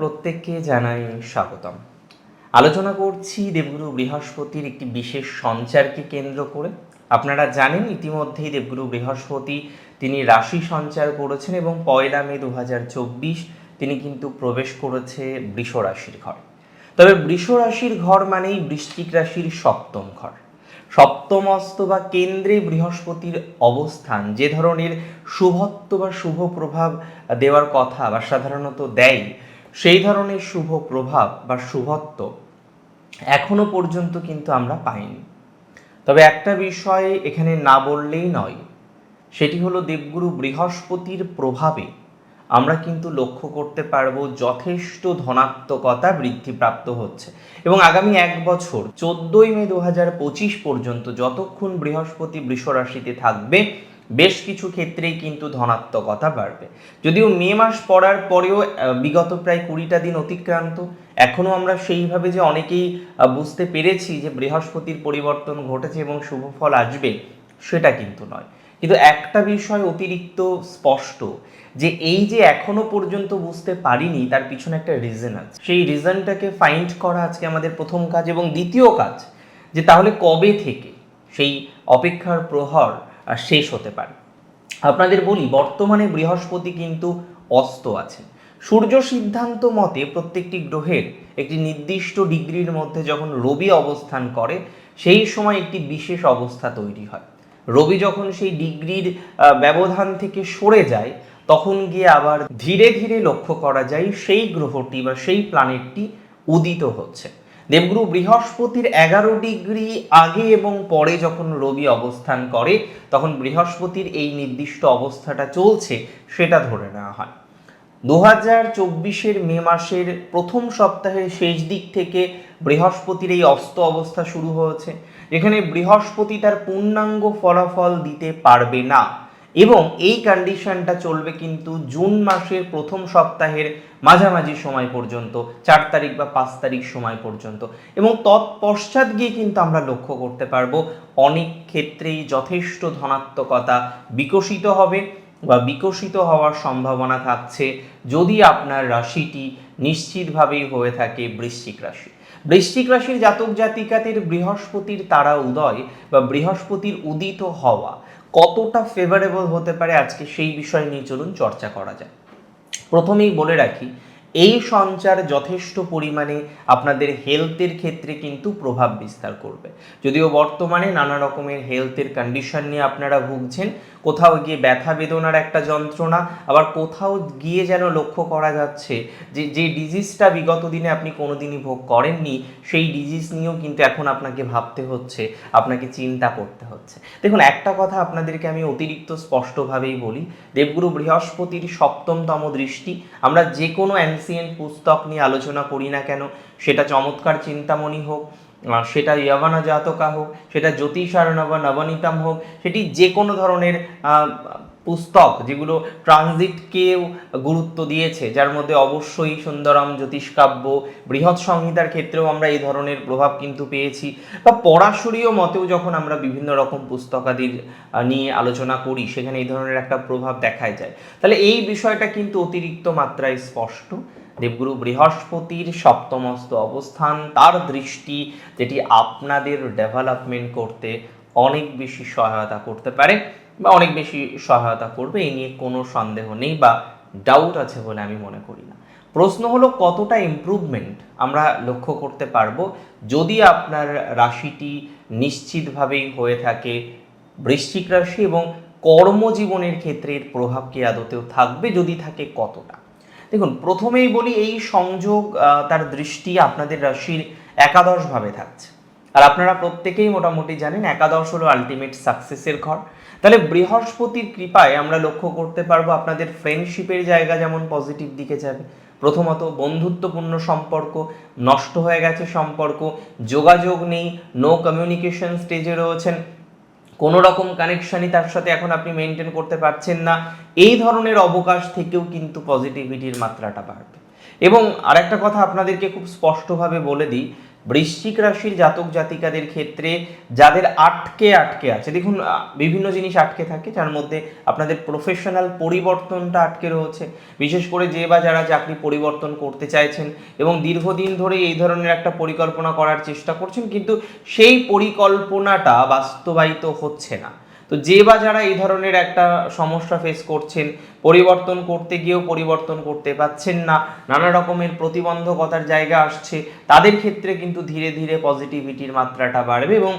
প্রত্যেককে জানাই স্বাগতম। আলোচনা করছি দেবগুরু বৃহস্পতির একটি বিশেষ সঞ্চারকে কেন্দ্র করে। আপনারা জানেন, ইতিমধ্যেই দেবগুরু বৃহস্পতি তিনি রাশি সঞ্চার করেছেন এবং পয়লা মে দু তিনি কিন্তু প্রবেশ করেছে বৃষ রাশির ঘর। তবে বৃষ রাশির ঘর মানেই বৃশ্চিক রাশির সপ্তম ঘর। সপ্তমস্ত বা কেন্দ্রে বৃহস্পতির অবস্থান, যে ধরনের শুভত্ব বা শুভ প্রভাব দেওয়ার কথা বা সাধারণত দেয় সেই ধরনের শুভ প্রভাব বা শুভত্ব এখনও পর্যন্ত কিন্তু আমরা পাইনি। তবে একটা বিষয় এখানে না বললেই নয়, সেটি হলো দেবগুরু বৃহস্পতির প্রভাবে আমরা কিন্তু লক্ষ্য করতে পারব যথেষ্ট ধনাত্মকতা বৃদ্ধিপ্রাপ্ত হচ্ছে। এবং আগামী এক বছর, চোদ্দই মে দু পঁচিশ পর্যন্ত যতক্ষণ বৃহস্পতি বৃষ রাশিতে থাকবে বেশ কিছু ক্ষেত্রেই কিন্তু ধনাত্মকতা বাড়বে। যদিও মে মাস পড়ার পরেও বিগত প্রায় কুড়িটা দিন অতিক্রান্ত। এখনও আমরা সেইভাবে যে অনেকেই বুঝতে পেরেছি যে বৃহস্পতির পরিবর্তন ঘটেছে এবং শুভ ফল আসবে, সেটা কিন্তু নয়। কিন্তু একটা বিষয় অতিরিক্ত স্পষ্ট, যে এই যে এখনও পর্যন্ত বুঝতে পারিনি, তার পিছনে একটা রিজন আছে। সেই রিজনটাকে ফাইন্ড করা আজকে আমাদের প্রথম কাজ এবং দ্বিতীয় কাজ, যে তাহলে কবে থেকে সেই অপেক্ষার প্রহর শেষ হতে পারে। আপনাদের বলি, বর্তমানে বৃহস্পতি কিন্তু অস্ত আছে। সূর্য সিদ্ধান্ত মতে প্রত্যেকটি গ্রহের একটি নির্দিষ্ট ডিগ্রির মধ্যে যখন রবি অবস্থান করে, সেই সময় একটি বিশেষ অবস্থা তৈরি হয়। রবি যখন সেই ডিগ্রির ব্যবধান থেকে সরে যায়, তখন গিয়ে আবার ধীরে ধীরে লক্ষ্য করা যায় সেই গ্রহটি বা সেই প্ল্যানেটটি উদিত হচ্ছে। দেবগুরু বৃহস্পতির এগারো ডিগ্রি আগে এবং পরে যখন রবি অবস্থান করে, তখন বৃহস্পতির এই নির্দিষ্ট অবস্থাটা চলছে, সেটা ধরে নেওয়া হয়। দু হাজার চব্বিশের মে মাসের প্রথম সপ্তাহের শেষ দিক থেকে বৃহস্পতির এই অস্ত অবস্থা শুরু হয়েছে, যেখানে বৃহস্পতি তার পূর্ণাঙ্গ ফলাফল দিতে পারবে না। এবং এই কন্ডিশনটা চলবে কিন্তু জুন মাসের প্রথম সপ্তাহের মাঝামাঝি সময় পর্যন্ত, চার তারিখ বা পাঁচ তারিখ সময় পর্যন্ত। এবং তৎপশ্চাৎ গিয়ে কিন্তু আমরা লক্ষ্য করতে পারব, অনেক ক্ষেত্রেই যথেষ্ট ধনাত্মকতা বিকশিত হবে বা বিকশিত হওয়ার সম্ভাবনা থাকছে যদি আপনার রাশিটি নিশ্চিতভাবেই হয়ে থাকে বৃশ্চিক রাশি। বৃশ্চিক রাশির জাতক জাতিকাদের বৃহস্পতির তারা উদয় বা বৃহস্পতির উদিত হওয়া কতটা ফেভারেবল হতে পারে আজকে সেই বিষয় নিয়ে চলুন চর্চা করা যায় প্রথমেই বলে রাখি, এই সঞ্চার যথেষ্ট পরিমাণে আপনাদের হেলথের ক্ষেত্রে কিন্তু প্রভাব বিস্তার করবে। যদিও বর্তমানে নানা রকমের হেলথের কন্ডিশন নিয়ে আপনারা ভুগছেন কোথাও গিয়ে ব্যথা বেদনার একটা যন্ত্রণা, আবার কোথাও গিয়ে যেন লক্ষ্য করা যাচ্ছে যে যে ডিজিজটা বিগত দিনে আপনি কোনোদিনই ভোগ করেননি, সেই ডিজিজ নিয়েও কিন্তু এখন আপনাকে ভাবতে হচ্ছে, আপনাকে চিন্তা করতে হচ্ছে। দেখুন, একটা কথা আপনাদেরকে আমি অতিরিক্ত স্পষ্টভাবেই বলি, দেবগুরু বৃহস্পতির সপ্তমতম দৃষ্টি, আমরা যে কোনো অ্যানসিয়েন্ট পুস্তক নিয়ে আলোচনা করি না কেন, সেটা চমৎকার চিন্তামণি হোক সেটা ইয়াবানা জাতকা হোক, সেটা জ্যোতিষারণব নবনীতম হোক, সেটি যে কোনো ধরনের পুস্তক যেগুলো ট্রানজিটকেও গুরুত্ব দিয়েছে, যার মধ্যে অবশ্যই সুন্দরম জ্যোতিষকাব্য, বৃহৎ সংহিতার ক্ষেত্রেও আমরা এই ধরনের প্রভাব কিন্তু পেয়েছি। বা পরাশরীয় মতেও যখন আমরা বিভিন্ন রকম পুস্তকাদির নিয়ে আলোচনা করি, সেখানে এই ধরনের একটা প্রভাব দেখায় যায়। তাহলে এই বিষয়টা কিন্তু অতিরিক্ত মাত্রায় স্পষ্ট। দেবগুরু বৃহস্পতির সপ্তমস্ত অবস্থান, তার দৃষ্টি যেটি আপনাদের ডেভেলপমেন্ট করতে অনেক বেশি সহায়তা করতে পারে বা অনেক বেশি সহায়তা করবে এই নিয়ে কোনো সন্দেহ নেই বা ডাউট আছে বলে আমি মনে করি না। প্রশ্ন হলো, কতটা ইমপ্রুভমেন্ট আমরা লক্ষ্য করতে পারব? যদি আপনার রাশিটি নিশ্চিতভাবেই হয়ে থাকে বৃশ্চিক রাশি এবং কর্মজীবনের ক্ষেত্রে এর প্রভাব কি আদতেও থাকবে? যদি থাকে, কতটা? দেখুন, প্রথমেই বলি এই সংযোগ তার দৃষ্টি আপনাদের রাশির একাদশভাবে থাকছে। আর আপনারা প্রত্যেকেই মোটামুটি জানেন, একাদশ হলো আলটিমেট সাকসেসের ঘর। তাহলে বৃহস্পতির কৃপায় আমরা লক্ষ্য করতে পারব আপনাদের ফ্রেন্ডশিপের জায়গা যেমন পজিটিভ দিকে যাবে। প্রথমত বন্ধুত্বপূর্ণ সম্পর্ক, নষ্ট হয়ে গেছে সম্পর্ক, যোগাযোগ নেই নো কমিউনিকেশন স্টেজে রয়েছেন। কোনো রকম কানেকশনই তার সাথে এখন আপনি মেনটেন করতে পারছেন না। এই ধরনের অবকাশ থেকেও কিন্তু পজিটিভিটির মাত্রাটা বাড়বে। এবং আরেকটা কথা আপনাদেরকে খুব স্পষ্টভাবে বলে দিই বৃশ্চিক রাশির জাতক জাতিকাদের ক্ষেত্রে যাদের আটকে আটকে আছে, দেখুন বিভিন্ন জিনিস আটকে থাকে, যার মধ্যে আপনাদের প্রফেশনাল পরিবর্তনটা আটকে রয়েছে। বিশেষ করে যে বা যারা চাকরি পরিবর্তন করতে চাইছেন এবং দীর্ঘদিন ধরে এই ধরনের একটা পরিকল্পনা করার চেষ্টা করছেন, কিন্তু সেই পরিকল্পনাটা বাস্তবায়িত হচ্ছে না। তো যে বা যারা এই ধরনের একটা সমস্যা ফেস করছেন, পরিবর্তন করতে গিয়েও পরিবর্তন করতে পাচ্ছেন না, নানা রকমের প্রতিবন্ধকতার জায়গা আসছে, তাদের ক্ষেত্রে কিন্তু ধীরে ধীরে পজিটিভিটির মাত্রাটা বাড়বে এবং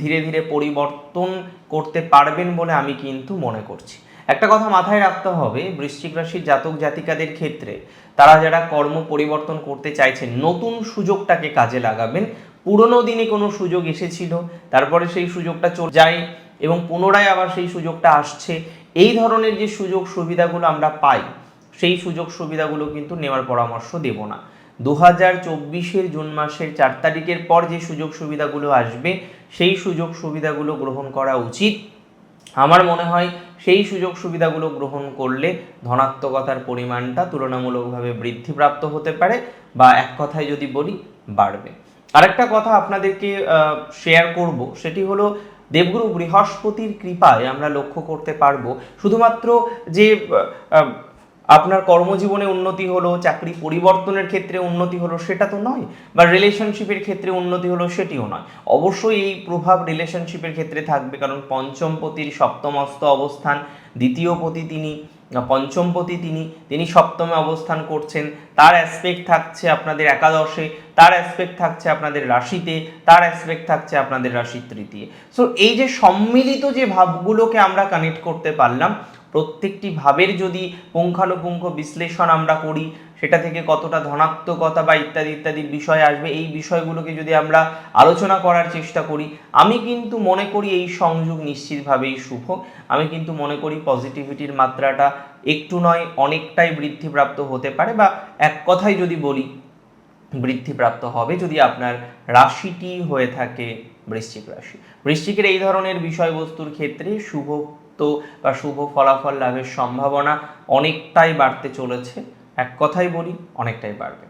ধীরে ধীরে পরিবর্তন করতে পারবেন বলে আমি কিন্তু মনে করছি। একটা কথা মাথায় রাখতে হবে, বৃশ্চিক রাশির জাতক জাতিকাদের ক্ষেত্রে তারা যারা কর্ম পরিবর্তন করতে চাইছেন, নতুন সুযোগটাকে কাজে লাগাবেন। পুরনো দিনে কোনো সুযোগ এসেছিল, তারপরে সেই সুযোগটা চলে যায় এবং পুনরায় আবার সেই সুযোগটা আসছে। এই ধরনের যে সুযোগ সুবিধাগুলো আমরা পাই, সেই সুযোগ সুবিধাগুলো কিন্তু নেওয়ার পরামর্শ দেব না। দু হাজার চব্বিশের জুন মাসের চার তারিখের পর যে সুযোগ সুবিধাগুলো আসবে, সেই সুযোগ সুবিধাগুলো গ্রহণ করা উচিত। আমার মনে হয় সেই সুযোগ সুবিধাগুলো গ্রহণ করলে ধনাত্মকতার পরিমাণটা তুলনামূলকভাবে বৃদ্ধিপ্রাপ্ত হতে পারে বা এক কথায় যদি বলি, বাড়বে। আরেকটা কথা আপনাদেরকে শেয়ার করব, সেটি হলো দেবগুরু বৃহস্পতির কৃপায় আমরা লক্ষ্য করতে পারব। শুধুমাত্র যে আপনার কর্মজীবনে উন্নতি হলো, চাকরি পরিবর্তনের ক্ষেত্রে উন্নতি হলো সেটা তো নয়, বা রিলেশনশিপের ক্ষেত্রে উন্নতি হলো সেটিও নয়। অবশ্যই এই প্রভাব রিলেশনশিপের ক্ষেত্রে থাকবে, কারণ পঞ্চমপতির সপ্তমস্ত অবস্থান দ্বিতীয় পতি তিনি পঞ্চমপতি তিনি তিনি সপ্তমে অবস্থান করছেন। তার অ্যাসপেক্ট থাকছে আপনাদের একাদশে, তার অ্যাসপেক্ট থাকছে আপনাদের রাশিতে, তার অ্যাসপেক্ট থাকছে আপনাদের রাশির তৃতীয়। সো এই যে সম্মিলিত যে ভাবগুলোকে আমরা কানেক্ট করতে পারলাম প্রত্যেকটি ভাবের যদি পুঙ্খানুপুঙ্খ বিশ্লেষণ আমরা করি, সেটা থেকে কতটা ধনাত্মকতা বা ইত্যাদি ইত্যাদি বিষয় আসবে, এই বিষয়গুলোকে যদি আমরা আলোচনা করার চেষ্টা করি, আমি কিন্তু মনে করি এই সংযোগ নিশ্চিতভাবেই শুভ। আমি কিন্তু মনে করি পজিটিভিটির মাত্রাটা একটু নয়, অনেকটাই বৃদ্ধিপ্রাপ্ত হতে পারে বা এক কথায় যদি বলি, বৃদ্ধিপ্রাপ্ত হবে যদি আপনার রাশিটি হয়ে থাকে বৃশ্চিক রাশি। বৃশ্চিকের এই ধরনের বিষয়বস্তুর ক্ষেত্রে শুভ বা শুভ ফলাফল লাভের সম্ভাবনা অনেকটাই বাড়তে চলেছে। এক কথাই বলি, অনেকটাই বাড়বে।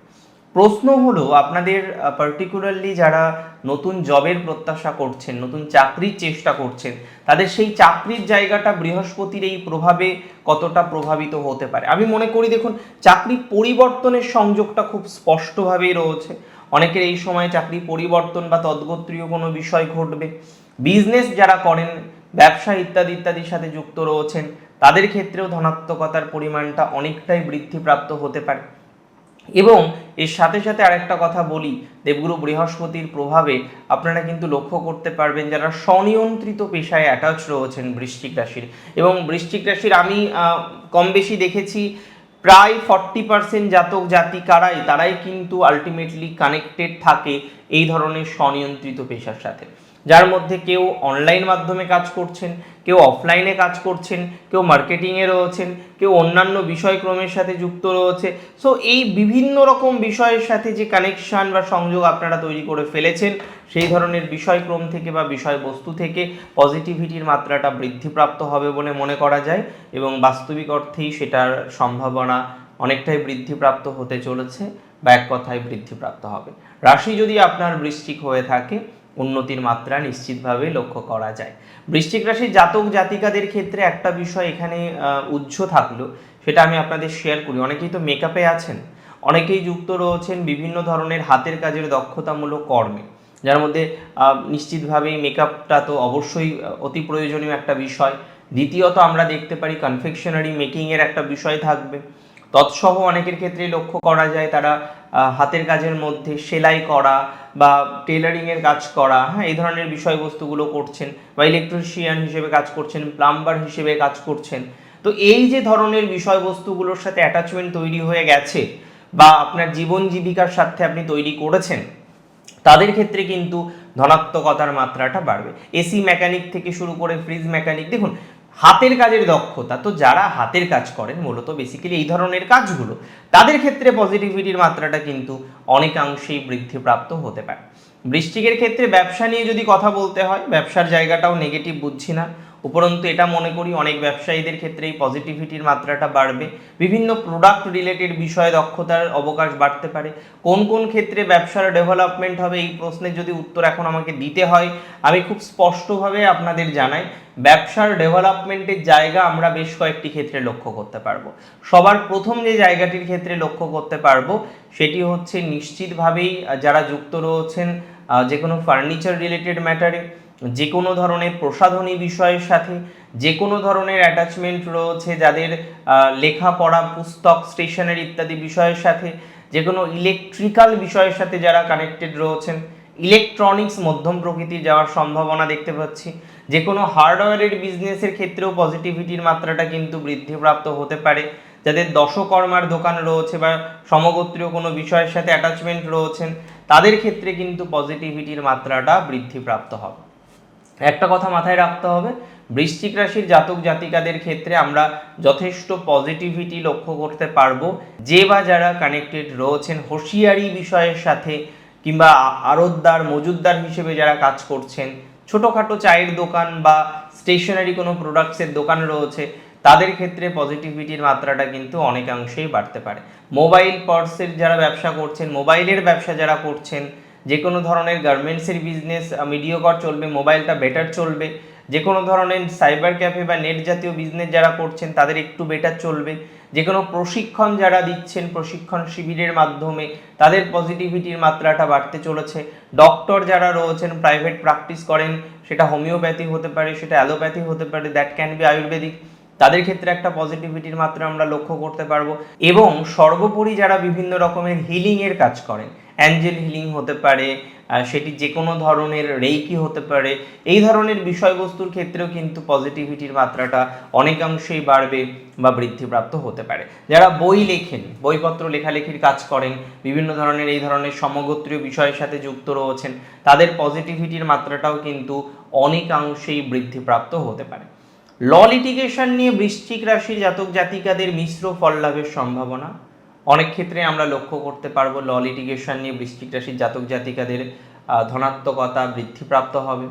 প্রশ্ন হলো, আপনাদের পার্টিকুলারলি যারা নতুন জবের প্রত্যাশা করছেন, নতুন চাকরির চেষ্টা করছেন, তাদের সেই চাকরির জায়গাটা বৃহস্পতির এই প্রভাবে কতটা প্রভাবিত হতে পারে? আমি মনে করি, দেখুন, চাকরি পরিবর্তনের সংযোগটা খুব স্পষ্টভাবেই রয়েছে। অনেকের এই সময় চাকরি পরিবর্তন বা তদ্গোত্রীয় কোনো বিষয় ঘটবে। বিজনেস যারা করেন ব্যবসা ইত্যাদি ইত্যাদির সাথে যুক্ত রয়েছেন। তাদের ক্ষেত্রেও ধনাত্মকতার পরিমাণটা অনেকটাই বৃদ্ধিপ্রাপ্ত হতে পারে। এবং এর সাথে সাথে আরেকটা কথা বলি, দেবগুরু বৃহস্পতির প্রভাবে আপনারা কিন্তু লক্ষ্য করতে পারবেন যারা স্বনিয়ন্ত্রিত পেশায় অ্যাটাচ রয়েছেন বৃশ্চিক রাশির। এবং বৃশ্চিক রাশির আমি কম বেশি দেখেছি প্রায় ফর্টি পার্সেন্ট জাতক জাতিকারাই তারাই কিন্তু আলটিমেটলি কানেক্টেড থাকে এই ধরনের স্বনিয়ন্ত্রিত পেশার সাথে। যার মধ্যে কেউ অনলাইন মাধ্যমে কাজ করছেন, কেউ অফলাইনে কাজ করছেন, কেউ মার্কেটিংয়ে রয়েছেন, কেউ অন্যান্য বিষয়ক্রমের সাথে যুক্ত রয়েছে। সো এই বিভিন্ন রকম বিষয়ের সাথে যে কানেকশন বা সংযোগ আপনারা তৈরি করে ফেলেছেন, সেই ধরনের বিষয়ক্রম থেকে বা বিষয়বস্তু থেকে পজিটিভিটির মাত্রাটা বৃদ্ধিপ্রাপ্ত হবে বলে মনে করা যায় এবং বাস্তবিক অর্থেই সেটার সম্ভাবনা অনেকটাই বৃদ্ধিপ্রাপ্ত হতে চলেছে বা এক কথায় বৃদ্ধিপ্রাপ্ত হবে। রাশি যদি আপনার বৃশ্চিক হয়ে থাকে উন্নতির মাত্রা নিশ্চিতভাবে লক্ষ্য করা যায়। বৃশ্চিক রাশির জাতক জাতিকাদের ক্ষেত্রে একটা বিষয় এখানে আহ, উজ্জ্ব থাকল সেটা আমি আপনাদের শেয়ার করি। অনেকেই তো মেকআপে আছেন অনেকেই যুক্ত রয়েছেন বিভিন্ন ধরনের হাতের কাজের দক্ষতামূলক কর্মে যার মধ্যে নিশ্চিতভাবেই মেকআপটা তো অবশ্যই অতি প্রয়োজনীয় একটা বিষয়। দ্বিতীয়ত আমরা দেখতে পারি কনফেকশনারি মেকিংয়ের একটা বিষয় থাকবে। তৎসহ অনেকের ক্ষেত্রে লক্ষ্য করা যায় তারা হাতের কাজের মধ্যে সেলাই করা বা টেলারিংয়ের কাজ করা হ্যাঁ এই ধরনের বিষয়বস্তুগুলো করছেন বা ইলেকট্রিশিয়ান হিসেবে কাজ করছেন প্লাম্বার হিসেবে কাজ করছেন। তো এই যে ধরনের বিষয়বস্তুগুলোর সাথে অ্যাটাচমেন্ট তৈরি হয়ে গেছে বা আপনার জীবন জীবিকার সাথে আপনি তৈরি করেছেন, তাদের ক্ষেত্রে কিন্তু ধনাত্মকতার মাত্রাটা বাড়বে। এসি মেকানিক থেকে শুরু করে ফ্রিজ মেকানিক দেখুন হাতের কাজের দক্ষতা। তো যারা হাতের কাজ করেন, মূলত বেসিক্যালি এই ধরনের কাজগুলো, তাদের ক্ষেত্রে পজিটিভিটির মাত্রাটা কিন্তু অনেকাংশেই বৃদ্ধিপ্রাপ্ত হতে পারে। বৃষ্টিকের ক্ষেত্রে ব্যবসা নিয়ে যদি কথা বলতে হয়, ব্যবসার জায়গাটাও নেগেটিভ বুঝছি না। উপরন্তু এটা মনে করি অনেক ব্যবসায়ীদের ক্ষেত্রে এই পজিটিভিটির মাত্রাটা বাড়বে। বিভিন্ন প্রোডাক্ট রিলেটেড বিষয়ে দক্ষতার অবকাশ বাড়তে পারে। কোন কোন ক্ষেত্রে ব্যবসার ডেভেলপমেন্ট হবে এই প্রশ্নের যদি উত্তর এখন আমাকে দিতে হয়, আমি খুব স্পষ্টভাবে আপনাদের জানাই, ব্যবসার ডেভেলপমেন্টের জায়গা আমরা বেশ কয়েকটি ক্ষেত্রে লক্ষ্য করতে পারব। সবার প্রথম যে জায়গাটির ক্ষেত্রে লক্ষ্য করতে পারব, সেটি হচ্ছে নিশ্চিতভাবেই যারা যুক্ত রয়েছেন যে কোনো ফার্নিচার রিলেটেড ম্যাটারে যে কোনো ধরনের প্রসাধনী বিষয়ের সাথে যে কোনো ধরনের অ্যাটাচমেন্ট রয়েছে যাদের লেখাপড়া, পুস্তক স্টেশনারি ইত্যাদি বিষয়ের সাথে যে কোনো ইলেকট্রিক্যাল বিষয়ের সাথে যারা কানেক্টেড রয়েছেন ইলেকট্রনিক্স মধ্যম প্রকৃতি যাওয়ার সম্ভাবনা দেখতে পাচ্ছি। যে কোনো হার্ডওয়্যারের বিজনেসের ক্ষেত্রেও পজিটিভিটির মাত্রাটা কিন্তু বৃদ্ধিপ্রাপ্ত হতে পারে। যাদের দশকর্মার দোকান রয়েছে বা সমগোত্রীয় কোনো বিষয়ের সাথে অ্যাটাচমেন্ট রয়েছেন, তাদের ক্ষেত্রে কিন্তু পজিটিভিটির মাত্রাটা বৃদ্ধিপ্রাপ্ত হবে। একটা কথা মাথায় রাখতে হবে, বৃশ্চিক রাশির জাতক জাতিকাদের ক্ষেত্রে আমরা যথেষ্ট পজিটিভিটি লক্ষ্য করতে পারব। যে বা যারা কানেক্টেড রয়েছেন, হুঁশিয়ারি বিষয়ের সাথে কিংবা আড়তদার মজুদদার হিসেবে যারা কাজ করছেন, ছোটোখাটো চায়ের দোকান বা স্টেশনারি কোনো প্রোডাক্টসের দোকান রয়েছে, তাদের ক্ষেত্রে পজিটিভিটির মাত্রাটা কিন্তু অনেকাংশেই বাড়তে পারে। মোবাইল পার্সের যারা ব্যবসা করছেন মোবাইলের ব্যবসা যারা করছেন যে কোনো ধরনের গার্মেন্টসের বিজনেস মিডিয়কর চলবে মোবাইলটা বেটার চলবে যে কোনো ধরনের সাইবার ক্যাফে বা নেট জাতীয় বিজনেস যারা করছেন, তাদের একটু বেটার চলবে যে কোনো প্রশিক্ষণ যারা দিচ্ছেন, প্রশিক্ষণ শিবিরের মাধ্যমে, তাদের পজিটিভিটির মাত্রাটা বাড়তে চলেছে। ডক্টর যারা রয়েছেন প্রাইভেট প্র্যাকটিস করেন, সেটা হোমিওপ্যাথি হতে পারে, সেটা অ্যালোপ্যাথি হতে পারে দ্যাট ক্যান বি আয়ুর্বেদিক তাদের ক্ষেত্রে একটা পজিটিভিটির মাত্রা আমরা লক্ষ্য করতে পারব। এবং সর্বোপরি যারা বিভিন্ন রকমের হিলিংয়ের কাজ করেন অ্যাঞ্জেল হিলিং হতে পারে সেটি যে কোনো ধরনের রেইকি হতে পারে, এই ধরনের বিষয়বস্তুর ক্ষেত্রেও কিন্তু পজিটিভিটির মাত্রাটা অনেকাংশেই বাড়বে বা বৃদ্ধিপ্রাপ্ত হতে পারে। যারা বই লেখেন, বইপত্র লেখালেখির কাজ করেন, বিভিন্ন ধরনের এই ধরনের সমগোত্রীয় বিষয়ের সাথে যুক্ত রয়েছেন, তাদের পজিটিভিটির মাত্রাটাও কিন্তু অনেকাংশেই বৃদ্ধিপ্রাপ্ত হতে পারে। ল লিটিগেশন নিয়ে বৃশ্চিক রাশির জাতক জাতিকাদের মিশ্র ফল লাভের সম্ভাবনা। অনেক ক্ষেত্রে আমরা লক্ষ্য করতে পারব ল লিটিগেশন নিয়ে বৃশ্চিক রাশির জাতক জাতিকাদের ধনাত্মকতা বৃদ্ধিপ্রাপ্ত হবে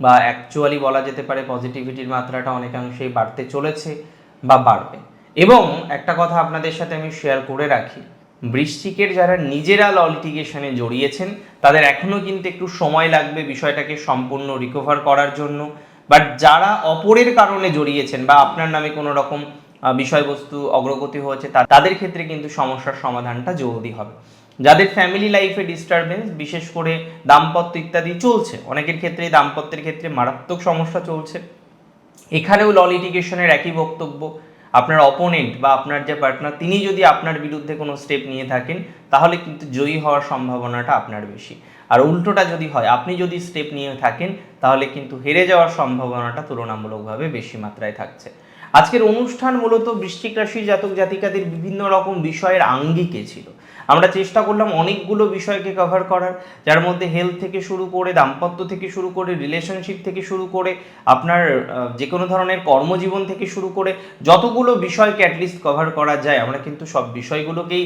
বা অ্যাকচুয়ালি বলা যেতে পারে পজিটিভিটির মাত্রাটা অনেকাংশেই বাড়তে চলেছে বা বাড়বে। এবং একটা কথা আপনাদের সাথে আমি শেয়ার করে রাখি, বৃশ্চিকের যারা নিজেরা ল লিটিগেশনে জড়িয়েছেন, তাদের এখনও কিন্তু একটু সময় লাগবে বিষয়টাকে সম্পূর্ণ রিকভার করার জন্য। বাট যারা অপরের কারণে জড়িয়েছেন বা আপনার নামে কোনো রকম বিষয়বস্তু অগ্রগতি হয়েছে তাদের ক্ষেত্রে কিন্তু সমস্যার সমাধানটা জলদি হবে। যাদের ফ্যামিলি লাইফে ডিস্টারবেন্স বিশেষ করে দাম্পত্য ইত্যাদি চলছে, অনেকের ক্ষেত্রে দাম্পত্যের ক্ষেত্রে মারাত্মক সমস্যা চলছে। এখানেও ল লিটিগেশনের একই বক্তব্য। আপনার অপোনেন্ট বা আপনার যে পার্টনার তিনি যদি আপনার বিরুদ্ধে কোনো স্টেপ নিয়ে থাকেন, তাহলে কিন্তু জয়ী হওয়ার সম্ভাবনাটা আপনার বেশি। আর উল্টোটা যদি হয়, আপনি যদি স্টেপ নিয়ে থাকেন, তাহলে কিন্তু হেরে যাওয়ার সম্ভাবনাটা তুলনামূলকভাবে বেশি মাত্রায় থাকছে। আজকের অনুষ্ঠান মূলত বৃশ্চিক রাশির জাতক জাতিকাদের বিভিন্ন রকম বিষয়ের আঙ্গিকে ছিল। আমরা চেষ্টা করলাম অনেকগুলো বিষয়কে কভার করার, যার মধ্যে হেলথ থেকে শুরু করে, দাম্পত্য থেকে শুরু করে রিলেশনশিপ থেকে শুরু করে, আপনার যে কোনো ধরনের কর্মজীবন থেকে শুরু করে, যতগুলো বিষয়কে অ্যাটলিস্ট কভার করা যায়, আমরা কিন্তু সব বিষয়গুলোকেই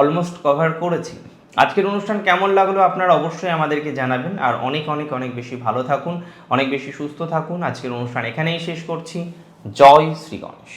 অলমোস্ট কভার করেছি। আজকের অনুষ্ঠান কেমন লাগল আপনারা অবশ্যই আমাদেরকে জানাবেন। আর অনেক অনেক অনেক বেশি ভালো থাকুন, অনেক বেশি সুস্থ থাকুন। আজকের অনুষ্ঠান এখানেই শেষ করছি। জয় শ্রী গণেশ।